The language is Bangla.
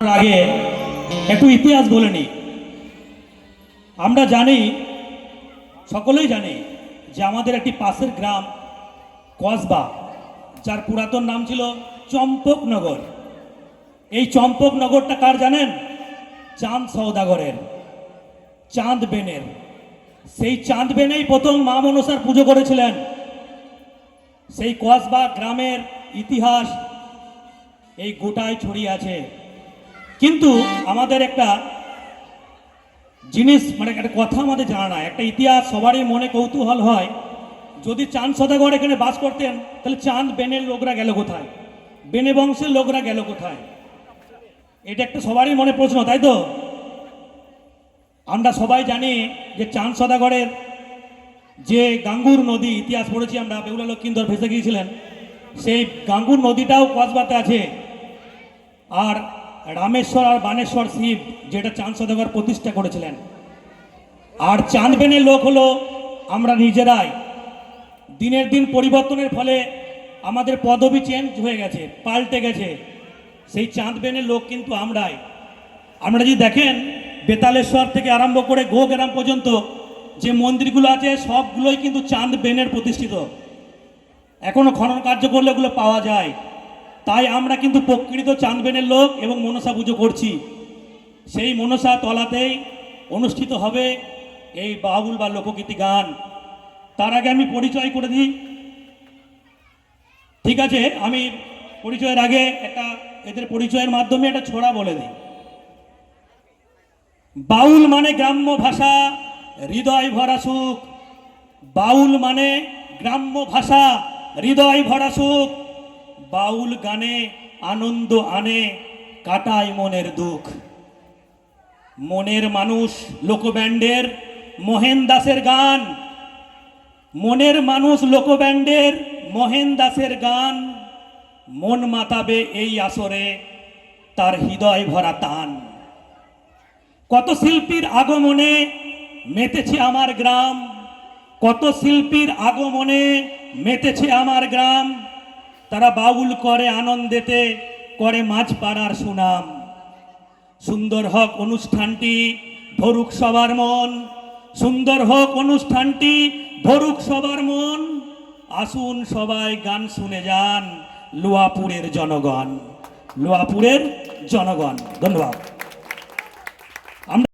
আগে একটু ইতিহাস বলে নিই। আমরা জানি, সকলেই জানি যে আমাদের একটি পাশের গ্রাম কসবা, যার পুরাতন নাম ছিল চম্পকনগর। এই চম্পকনগরটা কার জানেন? চাঁদ সৌদাগরের চাঁদ বেনের। সেই চাঁদ বেনেই প্রথম মা মনসার পুজো করেছিলেন। সেই কসবা গ্রামের ইতিহাস এই গোটায় ছড়িয়ে আছে। কিন্তু আমাদের একটা জিনিস মানে একটা কথা আমাদের জানা না একটা ইতিহাস সবারই মনে কৌতূহল হয়। যদি চাঁদ সদাগর এখানে বাস করতেন, তাহলে চাঁদ বেনের লোকরা গেল কোথায়? বেনে বংশের লোকরা গেল কোথায়? এটা একটা সবারই মনে প্রশ্ন, তাই তো? আমরা সবাই জানি যে চাঁদ সদাগরের যে গাঙ্গুর নদী, ইতিহাস পড়েছি আমরা বেহুলা লক্ষ্মীন্দর ভেসে গিয়েছিলেন, সেই গাঙ্গুর নদীটাও কসবাতে আছে। আর রামেশ্বর আর বানেশ্বর শিব, যেটা চাঁদ প্রতিষ্ঠা করেছিলেন। আর চাঁদবেনের লোক হলো আমরা নিজেরাই। দিনের দিন পরিবর্তনের ফলে আমাদের পদবি চেঞ্জ হয়ে গেছে, পাল্টে গেছে। সেই চাঁদবেনের লোক কিন্তু আমরাই। আমরা যদি দেখেন, বেতালেশ্বর থেকে আরম্ভ করে গো গ্রাম পর্যন্ত যে মন্দিরগুলো আছে, সবগুলোই কিন্তু চাঁদ বেনের প্রতিষ্ঠিত। এখনও খনন কার্য করলে ওগুলো পাওয়া যায়। তাই আমরা কিন্তু প্রকৃত চাঁদবেনের লোক এবং মনসা পুজো করছি। সেই মনসা তলাতেই অনুষ্ঠিত হবে এই বাউল বা লোকগীতি গান। তার আগে আমি পরিচয় করে দিই। ঠিক আছে, আমি পরিচয়ের আগে একটা এদের পরিচয়ের মাধ্যমে একটা ছোড়া বলে দিই। বাউল মানে গ্রাম্য ভাষা, হৃদয় ভরা সুখ। বাউল মানে গ্রাম্য ভাষা, হৃদয় ভরা সুখ। বাউল গানে আনন্দ আনে, কাটায় মনের দুঃখ। মনের মানুষ লোকব্যান্ডের মহেন দাসের গান। মনের মানুষ লোকব্যান্ডের মহেন দাসের গান। মন মাতাবে এই আসরে, তার হৃদয় ভরা তান। কত শিল্পীর আগমনে মেতেছে আমার গ্রাম। কত শিল্পীর আগমনে মেতেছে আমার গ্রাম। তারা বাউল করে আনন্দেতে করে মাছ পাড়ার সুনাম। সুন্দর হক অনুষ্ঠানটি, ধরুক সবার মন। সুন্দর হক অনুষ্ঠানটি, ধরুক সবার মন। আসুন সবাই গান শুনে যান লোয়াপুরের জনগণ। লোয়াপুরের জনগণ, ধন্যবাদ।